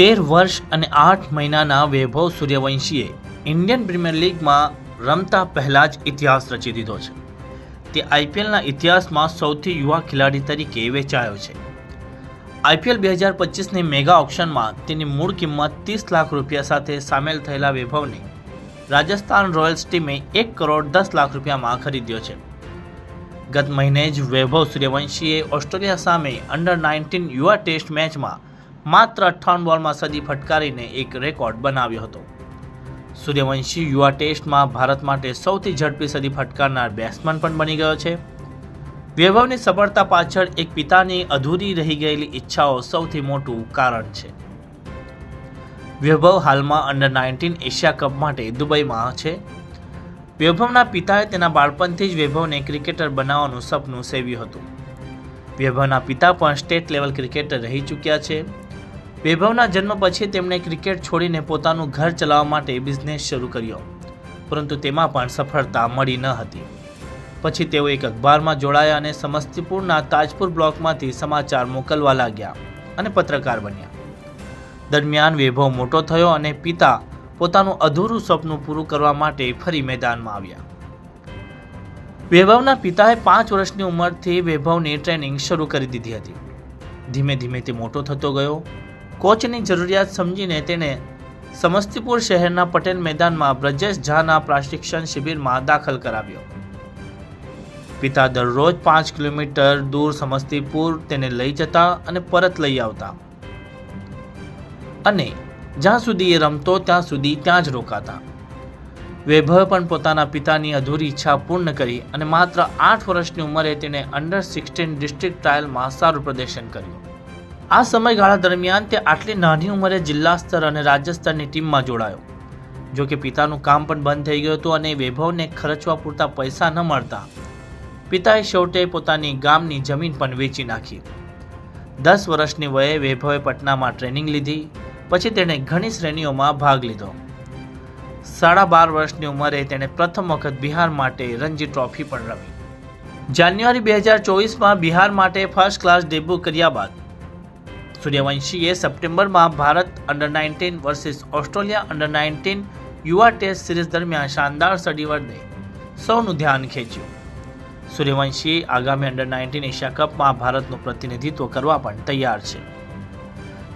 તેર વર્ષ અને આઠ મહિનાના વૈભવ સૂર્યવંશીએ ઇન્ડિયન પ્રીમિયર લીગમાં રમતા પહેલાં જ ઇતિહાસ રચી દીધો છે. તે આઈપીએલના ઇતિહાસમાં સૌથી યુવા ખેલાડી તરીકે વેચાયો છે. આઈપીએલ બે હજાર પચીસની મેગા ઓક્શનમાં તેની મૂળ કિંમત ત્રીસ લાખ રૂપિયા સાથે સામેલ થયેલા વૈભવને રાજસ્થાન રોયલ્સ ટીમે એક કરોડ દસ લાખ રૂપિયામાં ખરીદ્યો છે. ગત મહિને જ વૈભવ સૂર્યવંશીએ ઓસ્ટ્રેલિયા સામે અંડર નાઇન્ટીન યુવા ટેસ્ટ મેચમાં માત્ર અઠ્ઠાવન બોલમાં સદી ફટકારીને એક રેકોર્ડ બનાવ્યો હતો. સૂર્યવંશી યુવા ટેસ્ટમાં ભારત માટે સૌથી ઝડપી સદી ફટકારનાર બેટ્સમેન પણ બની ગયો છે. વૈભવની સફળતા પાછળ એક પિતાની અધૂરી રહી ગયેલી ઈચ્છાઓ સૌથી મોટું કારણ છે. વૈભવ હાલમાં અંડર નાઇન્ટીન એશિયા કપ માટે દુબઈમાં છે. વૈભવના પિતાએ તેના બાળપણથી જ વૈભવને ક્રિકેટર બનાવવાનું સપનું સેવ્યું હતું. વૈભવના પિતા પણ સ્ટેટ લેવલ ક્રિકેટર રહી ચૂક્યા છે. વૈભવના જન્મ પછી તેમણે ક્રિકેટ છોડીને પોતાનું ઘર ચલાવવા માટે બિઝનેસ શરૂ કર્યો. પરંતુ તેમાં પણ સફળતા મળી ન હતી. પછી તેઓ એક અખબારમાં જોડાયા અને સમસ્તીપુરના તાજપુર બ્લોકમાંથી સમાચાર મોકલવા લાગ્યા અને પત્રકાર બન્યા. દરમિયાન વૈભવ મોટો થયો અને પિતા પોતાનું અધૂરું સપનું પૂરું કરવા માટે ફરી મેદાનમાં આવ્યા. વૈભવના પિતાએ પાંચ વર્ષની ઉંમરથી વૈભવની ટ્રેનિંગ શરૂ કરી દીધી હતી. ધીમે ધીમે તે મોટો થતો ગયો કોચની જરૂરિયાત સમજીને તેણે સમસ્તીપુર શહેરના પટેલ મેદાનમાં બ્રજેશ ઝાના પ્રશિક્ષણ શિબિરમાં દાખલ કરાવ્યો. પિતા દરરોજ પાંચ કિલોમીટર દૂર સમસ્તીપુર તેને લઈ જતા અને પરત લઈ આવતા. અને જ્યાં સુધી એ રમતો ત્યાં સુધી ત્યાં જ રોકાતા. વૈભવે પણ પોતાના પિતાની અધૂરી ઈચ્છા પૂર્ણ કરી અને માત્ર આઠ વર્ષની ઉંમરે તેણે અંડર સિક્સટીન ડિસ્ટ્રિક્ટ ટ્રાયલમાં સારું પ્રદર્શન કર્યું. આ સમયગાળા દરમિયાન તે આટલી નાની ઉંમરે જિલ્લા સ્તર અને રાજ્ય સ્તરની ટીમમાં જોડાયો. જો કે પિતાનું કામ પણ બંધ થઈ ગયું હતું અને વૈભવને ખર્ચવા પૂરતા પૈસા ન મળતા. પિતાએ છેવટે પોતાની ગામની જમીન પણ વેચી નાખી. દસ વર્ષની વયે વૈભવે પટનામાં ટ્રેનિંગ લીધી, પછી તેણે ઘણી શ્રેણીઓમાં ભાગ લીધો. સાડા બાર વર્ષની ઉંમરે તેણે પ્રથમ વખત બિહાર માટે રણજી ટ્રોફી પણ રમી. જાન્યુઆરી બે હજાર ચોવીસમાં બિહાર માટે ફર્સ્ટ ક્લાસ ડેબ્યુ કર્યા બાદ સૂર્યવંશીએ સપ્ટેમ્બરમાં Bharat under nineteen versus Australia under nineteen યુવા ટેસ્ટ સિરીઝ દરમિયાન શાનદાર સડી વડે સૌનું ધ્યાન ખેંચ્યું. સૂર્યવંશીએ આગામી અંડર નાઇન્ટીન એશિયા કપમાં ભારતનું પ્રતિનિધિત્વ કરવા પણ તૈયાર છે.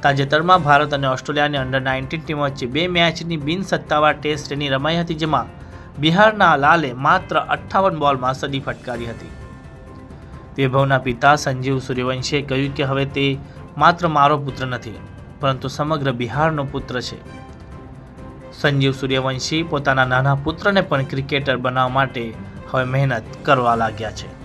તાજેતરમાં ભારત અને ઓસ્ટ્રેલિયાની અંડર નાઇન્ટીન ટીમ વચ્ચે બે મેચની બિન સત્તાવાર ટેસ્ટ શ્રેણી રમાઈ હતી, જેમાં બિહારના લાલે માત્ર અઠ્ઠાવન બોલમાં સદી ફટકારી હતી. વૈભવના પિતા સંજીવ સૂર્યવંશીએ કહ્યું કે હવે તે માત્ર મારો પુત્ર નથી, પરંતુ સમગ્ર બિહારનો પુત્ર છે. સંજીવ સૂર્યવંશી પોતાના નાના પુત્રને પણ ક્રિકેટર બનાવવા માટે હવે મહેનત કરવા લાગ્યા છે.